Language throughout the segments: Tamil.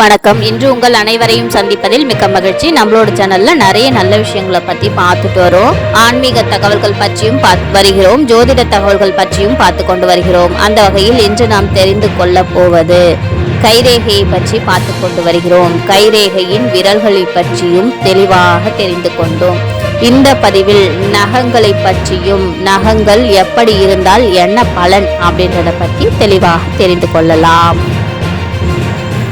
வணக்கம். இன்று உங்கள் அனைவரையும் சந்திப்பதில் மிக்க மகிழ்ச்சி. நம்மளோட சேனல்ல நிறைய நல்ல விஷயங்களை பத்தி பார்த்துட்டு வரோம். ஆன்மீக தகவல்கள் பற்றியும் பார்த்து வருகிறோம். ஜோதிட தகவல்கள் பற்றியும் பார்த்து கொண்டு வருகிறோம். அந்த வகையில் இன்று நாம் தெரிந்து கொள்ள போவது கைரேகையை பற்றி பார்த்து கொண்டு வருகிறோம். கைரேகையின் விரல்களை பற்றியும் தெளிவாக தெரிந்து கொண்டோம். இந்த பதிவில் நகங்களை பற்றியும் நகங்கள் எப்படி இருந்தால் என்ன பலன் அப்படின்றத பற்றி தெளிவாக தெரிந்து கொள்ளலாம்.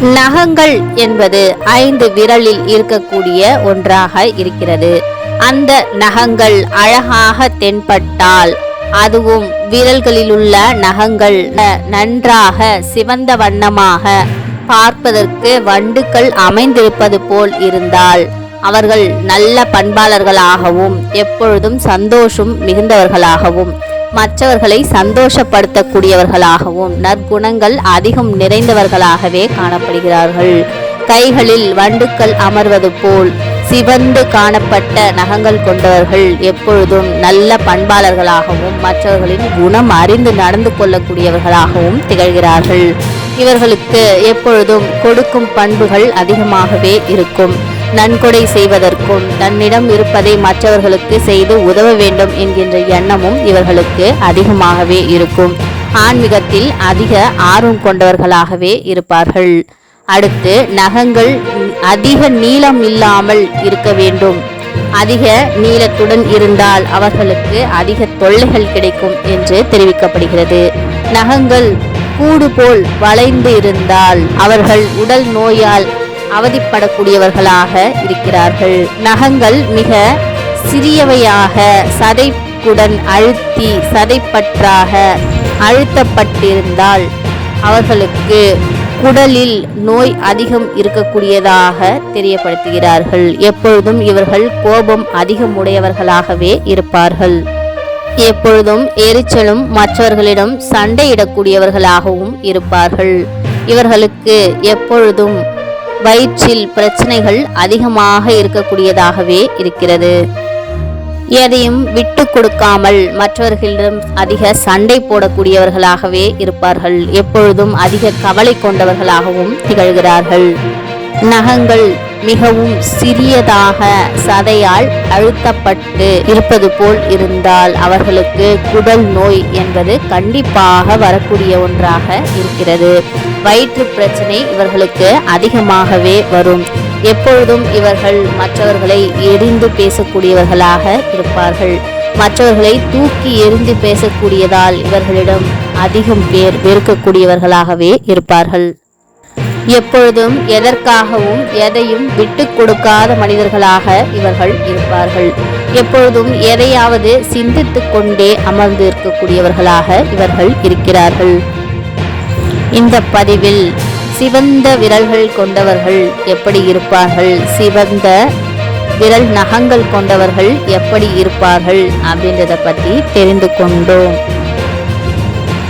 நகங்கள் என்பது ஐந்து விரலில் இருக்கக்கூடிய ஒன்றாக இருக்கிறது. அந்த நகங்கள் அழகாக தென்பட்டால் அதுவும் விரல்களில் உள்ள நகங்கள் நன்றாக சிவந்த வண்ணமாக பார்ப்பதற்கு வண்டுக்கள் அமைந்திருப்பது போல் இருந்தால் அவர்கள் நல்ல பண்பாளர்களாகவும் எப்பொழுதும் சந்தோஷம் மிகுந்தவர்களாகவும் மற்றவர்களை சந்தோஷப்படுத்தக்கூடியவர்களாகவும் நற்குணங்கள் அதிகம் நிறைந்தவர்களாகவே காணப்படுகிறார்கள். கைகளில் வண்டுக்கள் அமர்வது போல் சிவந்து காணப்பட்ட நகங்கள் கொண்டவர்கள் எப்பொழுதும் நல்ல பண்பாளர்களாகவும் மற்றவர்களின் குணம் அறிந்து நடந்து கொள்ளக்கூடியவர்களாகவும் திகழ்கிறார்கள். இவர்களுக்கு எப்பொழுதும் கொடுக்கும் பண்புகள் அதிகமாகவே இருக்கும். நன்கொடை செய்வதற்கும் தன்னிடம் இருப்பதை மற்றவர்களுக்கு செய்து உதவ வேண்டும் என்கின்ற எண்ணமும் இவர்களுக்கு அதிகமாகவே இருக்கும். ஆன்மீகத்தில் அதிக ஆர்வம் கொண்டவர்களாகவே இருப்பார்கள். அடுத்து நகங்கள் அதிக நீளம் இல்லாமல் இருக்க வேண்டும். அதிக நீளத்துடன் இருந்தால் அவர்களுக்கு அதிக தொல்லைகள் கிடைக்கும் என்று தெரிவிக்கப்படுகிறது. நகங்கள் கூடு போல் வளைந்து இருந்தால் அவர்கள் உடல் நோயால் அவதிப்படக்கூடியவர்களாக இருக்கிறார்கள். நகங்கள் மிக சிறியவையாக சதைக்குடன் அழுத்தி சதைப்பற்றாக அழுத்தப்பட்டிருந்தால் அவர்களுக்கு குடலில் நோய் அதிகம் இருக்கக்கூடியதாக தெரியப்படுத்துகிறார்கள். எப்பொழுதும் இவர்கள் கோபம் அதிகம் உடையவர்களாகவே இருப்பார்கள். எப்பொழுதும் எரிச்சலும் மற்றவர்களிடம் சண்டையிடக்கூடியவர்களாகவும் இருப்பார்கள். இவர்களுக்கு எப்பொழுதும் வயிற்றில் பிரச்சனைகள் அதிகமாக இருக்கக்கூடியதாகவே இருக்கிறது. எதையும் விட்டு கொடுக்காமல் மற்றவர்களிடம் அதிக சண்டை போடக்கூடியவர்களாகவே இருப்பார்கள். எப்பொழுதும் அதிக கவலை கொண்டவர்களாகவும் திகழ்கிறார்கள். நகங்கள் மிகவும் சிறியதாக சதையால் அழுத்தப்பட்டு இருப்பது போல் இருந்தால் அவர்களுக்கு குடல் நோய் என்பது கண்டிப்பாக வரக்கூடிய ஒன்றாக இருக்கிறது. வயிற்று பிரச்சனை இவர்களுக்கு அதிகமாகவே வரும். எப்பொழுதும் இவர்கள் மற்றவர்களை எரிந்து பேசக்கூடியவர்களாக இருப்பார்கள். மற்றவர்களை தூக்கி எரிந்து பேசக்கூடியதால் இவர்களிடம் அதிகம் பேர் வெறுக்கக்கூடியவர்களாகவே இருப்பார்கள். எப்பொழுதும் எதற்காகவும் எதையும் விட்டு கொடுக்காத மனிதர்களாக இவர்கள் இருப்பார்கள். எப்பொழுதும் எதையாவது சிந்தித்துக் கொண்டே அமர்ந்து இருக்கக்கூடியவர்களாக இவர்கள் இருக்கிறார்கள். இந்த பதிவில் சிவந்த விரல்கள் கொண்டவர்கள் எப்படி இருப்பார்கள்? சிவந்த விரல் நகங்கள் கொண்டவர்கள் எப்படி இருப்பார்கள்? அப்படின்றத பற்றி தெரிந்து கொண்டோம்.